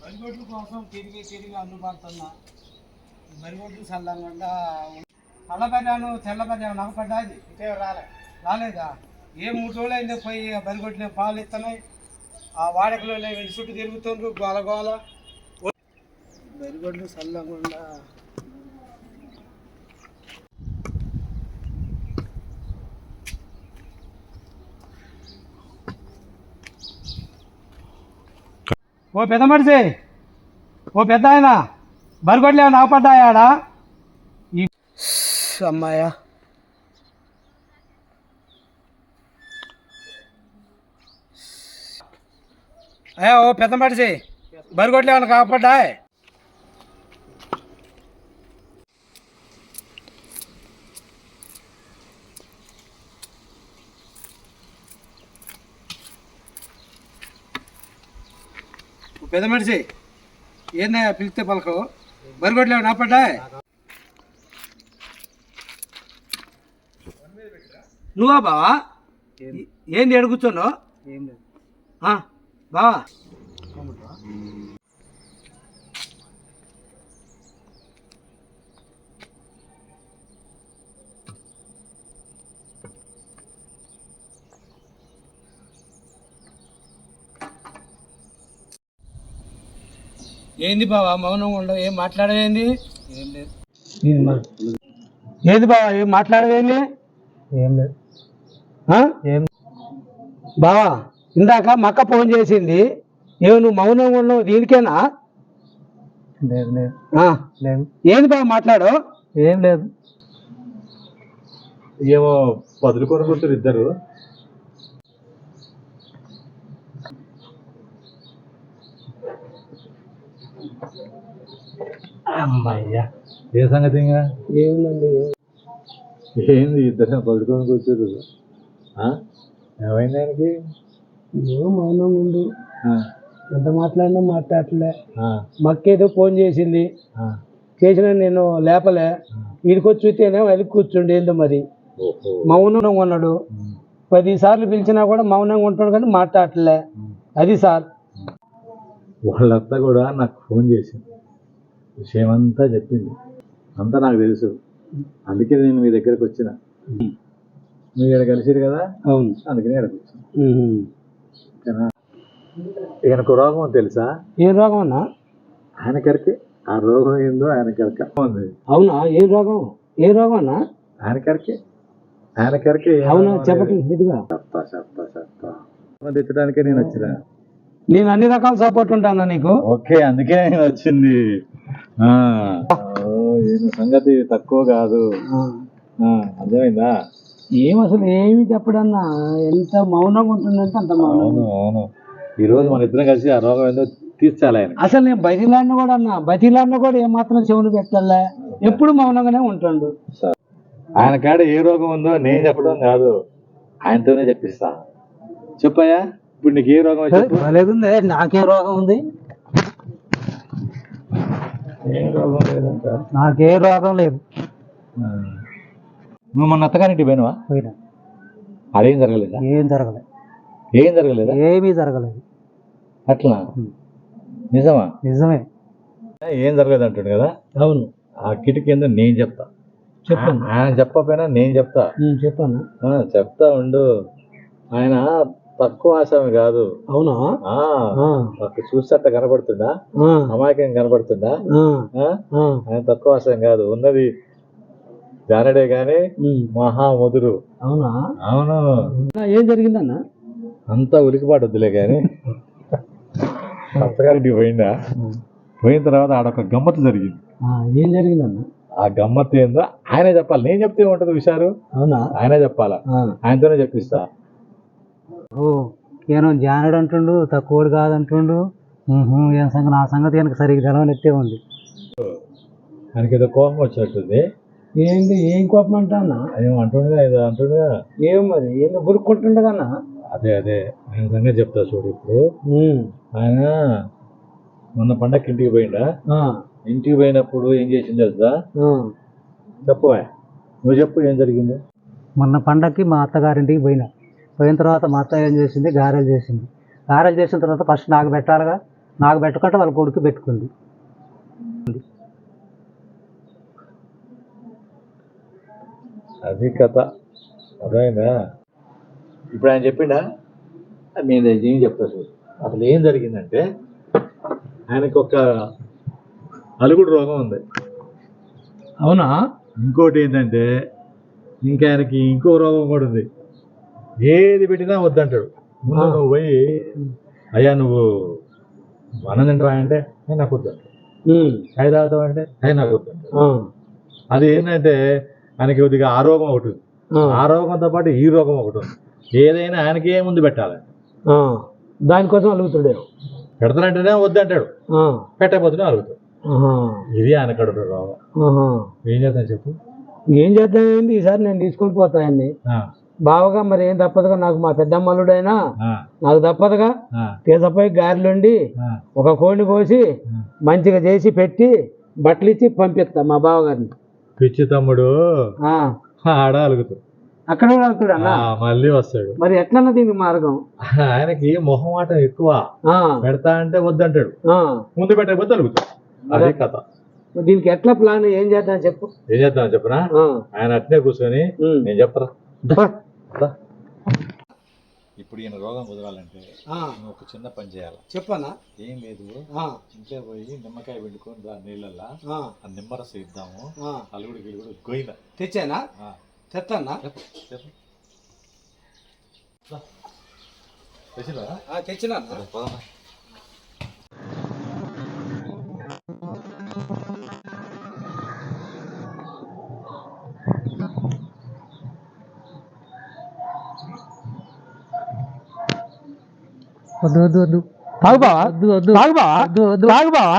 మరిగొడ్ల కోసం తిరిగి తిరిగి అందుబాటున్నా మరిగొడ్లు చల్లకుండా నల్ల బర్యాను తెల్ల బర్యాను ఇటే రాలే. రాలేదా? ఏ మూడు రోజులు అయిందో పోయి బరిగొడ్లు పాలు ఇస్తున్నాయి ఆ వాడకలో వీళ్ళు చుట్టూ తిరుగుతుండ్రు గోల గోల. బరిగొడ్లు చల్లకుండా ఓ పెద్ద మనిషి. ఓ పెద్ద ఆయన. బరిగొడ్లు ఏమైనా ఆపడ్డాయాడా ఈ అమ్మాయ. అయ్యా ఓ పెద్ద మనిషి. బరిగొడ్లు ఏమైనా కాపాడ్డా పెద్ద మనిషి. ఏందయ్యా పిలిస్తే పలకవు బరిగొడ్లు ఏమైనా ఆపడ్డా? నువ్వా బావా? ఏంది అడుగుతున్నావు బావా? ఏంది బావా మౌనం ఉండవు ఏం మాట్లాడవేంది ఏం లేదు. ఏంది బావా ఏం మాట్లాడవేంది ఏం లేదు. ఏం బావా ఇందాక మక్క ఫోన్ చేసింది ఏమి నువ్వు మౌనంగా ఉన్నావు దీనికేనా? లేదు లేదు. లేదు. ఏంది బావ మాట్లాడు. ఏం లేదు. ఏమో పదులు కొనుక్కుంటారు ఇద్దరు. అమ్మయ్యా ఏ సంగతి ఇంకా ఏముందండి? ఏంది ఇద్దరు పదులు కొనుక్కొచ్చారు ఆ? ఏమైంది ఆయనకి? ఏమో మౌనంగా ఉండు. ఎంత మాట్లాడినా మాట్లాడలే మక్కేదో ఫోన్ చేసింది. చేసిన నేను లేపలే. వీడికొచ్చి చూస్తేనే వెళ్ళి కూర్చుండి. ఏందో మరి? మౌనంగా ఉన్నాడు. ఉమ్, పది సార్లు పిలిచినా కూడా మౌనంగా ఉంటాడు కానీ మాట్లాడలే. అది సార్. వాళ్ళంతా కూడా నాకు ఫోన్ చేసింది. విషయం అంతా చెప్పింది. అంతా నాకు తెలుసు. అందుకే నేను మీ దగ్గరకు వచ్చిన. మీరు ఇక్కడ కలిసిరు కదా? అవును. అందుకనే ఇక్కడికి వచ్చాను. ఈయనకు రోగం తెలుసా? ఏం రోగం అన్నా? ఆయన కరికి ఆ రోగం ఏందో ఆయన కరక అవునా. ఏ రోగం? ఏ రోగం అన్నా? ఆయన కరికి ఆయన కరికి అవునా? చెప్పండి చెప్తా చెప్తా చెప్తా తెచ్చడానికే నేను వచ్చిన? నేను అన్ని రకాల సపోర్ట్ ఉంటానా నీకు? ఓకే అందుకే నేను వచ్చింది. ఆ, ఓ, ఈయన సంగతి తక్కువ కాదు. ఆ, అర్థమైందా? ఏం అసలు ఏమి చెప్పడన్నా? ఎంత మౌనంగా ఉంటుందంటే అంత మౌనం. అవును అవును. ఈ రోజు మన ఇద్దరం కలిసి ఆ రోగం ఏందో తీర్చాలి అసలు నేను బతిలాడిన కూడా అన్నా బతిలాడిన కూడా ఏమాత్రం చెవులు పెట్టాలే? ఎప్పుడు మౌనంగానే ఉంటాడు. ఆయన కాడ ఏ రోగం ఉందో నేను చెప్పడం కాదు. ఆయనతోనే చెప్పిస్తా. చెప్పయ్యా ఇప్పుడు నీకు ఏ రోగం బాగాలేదుంది నాకే రోగం ఉంది? ఏం రోగం లేదంట నాకే రోగం లేదు. నువ్వు మన అత్తగారింటి పోయినవా? పోయినా. అదేం జరగలేదా? ఏం జరగలేదు ఏం జరగలేదా? ఏమీ జరగలేదు. అట్లా నిజమా? నిజమే. ఏం జరగలేదు అంటాడు కదా? అవును. ఆ కిటికీ ఏందో నేను చెప్తా. చెప్పండి. ఆయన చెప్పకపోయినా నేను చెప్తా. నేను చెప్పాను. ఆ, చెప్తా ఉండు. ఆయన తక్కువ ఆశామి కాదు. అవునా? ఆ ఆ, మాకు చూసేట కనబడుతుందా? అమాయకం కనబడుతుందా? ఆయన తక్కువ ఆశయం కాదు. ఉన్నది జానడే గాని ఉమ్. మహా ముదురు అవునా. అవును ఏం జరిగిందన్న? అంతా ఉలికిపాటు వద్దులే కానీ అత్తగారింటికి పోయిందా? పోయిన తర్వాత ఆడొక గమ్మత్తు జరిగింది. ఏం జరిగిందన్న? ఆ గమ్మత్తు ఏందో ఆయనే చెప్పాలి. నేను చెప్తే ఉంటది విషయాలు అవునా? ఆయనే చెప్పాలా. ఆయనతోనే చెప్పిస్తా. ఓ ఏమో జానడు అంటుండు తక్కువడు కాదంటుండు. ఏం సంగతి నా సంగతి కనుక సరిగ్గా తెలవనట్టే ఉంది. ఆయనకి ఏదో కోపం వచ్చినట్టుంది. ఏంది ఏం కోపం అంటా అన్న ఏమో అంటుండగా ఏదో అంటుండగా. ఏం మరి ఏందో బురుక్కుంటుండదన్న అదే అదే ఆయన సంగతి చెప్తా చూడు ఇప్పుడు. ఆయన మొన్న పండగకి ఇంటికి పోయిండా? ఇంటికి పోయినప్పుడు ఏం చేసింది తెలుసా? చెప్పు నువ్వు చెప్పు ఏం జరిగింది? మొన్న పండక్కి మా అత్తగారింటికి పోయినా. పోయిన తర్వాత మా అత్త ఏం చేసింది? గారెలు చేసింది. గారెలు చేసిన తర్వాత ఫస్ట్ నాకు పెట్టాలిగా. నాకు పెట్టకుండా వాళ్ళ కొడుకు పెట్టుకుంది. అది కథ. అర్థమైందా? ఇప్పుడు ఆయన చెప్పిండా? నేను ఏం చెప్తా చూడు. అసలు ఏం జరిగిందంటే ఆయనకు ఒక అలుగుడు రోగం ఉంది. అవునా? ఇంకోటి ఏంటంటే ఇంకా ఆయనకి ఇంకో రోగం కూడా ఉంది. ఏది పెట్టినా వద్దంటాడు. ముందు నువ్వు పోయి అయ్యా నువ్వు అన్నం తింటావా అంటే "ఏ, నాకు వద్దంటాడు చాయ్ తాగుతావా అంటే "ఏ, నాకు వద్దంటాడు అది ఏంటంటే ఆయనకి కొద్దిగా ఆ రోగం ఒకటి ఉంది. ఆ. రోగంతో పాటు ఈ రోగం ఒకటి ఉంది. ఏదైనా ఆయనకి ఏ ముందు పెట్టాలి. దానికోసం అలుగుతుండే పెడతానంటేనే వద్దంటాడు పెట్టకపోతేనే అరుగుతాడు ఇది ఆయన కడుపు రోగం ఏం చేస్తాను చెప్పు. ఏం చేద్దామండి ఈసారి నేను తీసుకొని పోతాయండి బావగా మరి ఏం తప్పదుగా? నాకు మా పెద్దమ్మలుడైనా నాకు తప్పదుగా? ఆ, తీసపై గారెలుండి ఒక కోడిని కోసి. మంచిగా చేసి పెట్టి బట్టలు ఇచ్చి పంపిస్తా మా బావగారిని. పిచ్చి తమ్ముడు. ఆ, ఆడ అలుగుతాడు అక్కడ అన్న? మళ్ళీ వస్తాడు. మరి ఎట్లన్నా దీనికి మార్గం? ఆయనకి మొహమాటం ఎక్కువ. ఆ, పెడతా అంటే వద్దంటాడు. ఆ. ముందు పెట్టకపోతే అలుగుతాడు. అదే కథ. దీనికి ఎట్లా ప్లాన్? ఏం చేద్దాం చెప్పు. ఏం చేద్దాం చెప్పనా? ఆయన అట్నే కూర్చొని. నేను చెప్పరా. ఇప్పుడు ఈయన రోగం కుదరాలంటే ఒక చిన్న పని చేయాలి. చెప్పన్నా ఏం లేదు. ఆ, ఇంట్లో పోయి నిమ్మకాయ పెట్టుకొని దా నీళ్ళల్లా. ఆ, నిమ్మరసం ఇద్దాము. ఆ. అలుగుడు గిలుగుడు గోయిందా తెచ్చానా? తెస్తానా చెప్పు చెప్పు. తెచ్చినా తెచ్చినా పోదామా వద్దు వద్దు వద్దు. తాగు బావా వద్దు వద్దు. తాగు బావా తాగు బావా